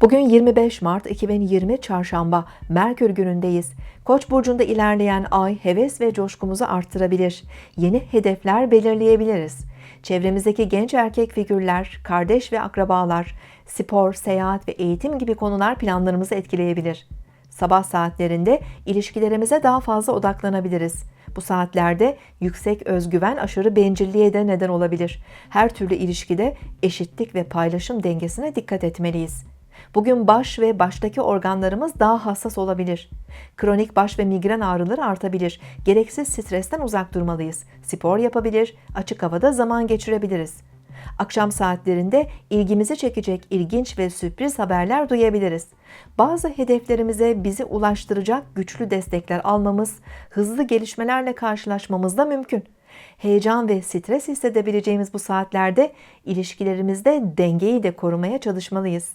Bugün 25 Mart 2020 Çarşamba, Merkür günündeyiz. Koç burcunda ilerleyen ay heves ve coşkumuzu arttırabilir. Yeni hedefler belirleyebiliriz. Çevremizdeki genç erkek figürler, kardeş ve akrabalar, spor, seyahat ve eğitim gibi konular planlarımızı etkileyebilir. Sabah saatlerinde ilişkilerimize daha fazla odaklanabiliriz. Bu saatlerde yüksek özgüven aşırı bencilliğe de neden olabilir. Her türlü ilişkide eşitlik ve paylaşım dengesine dikkat etmeliyiz. Bugün baş ve baştaki organlarımız daha hassas olabilir. Kronik baş ve migren ağrıları artabilir. Gereksiz stresten uzak durmalıyız. Spor yapabilir, açık havada zaman geçirebiliriz. Akşam saatlerinde ilgimizi çekecek ilginç ve sürpriz haberler duyabiliriz. Bazı hedeflerimize bizi ulaştıracak güçlü destekler almamız, hızlı gelişmelerle karşılaşmamız da mümkün. Heyecan ve stres hissedebileceğimiz bu saatlerde ilişkilerimizde dengeyi de korumaya çalışmalıyız.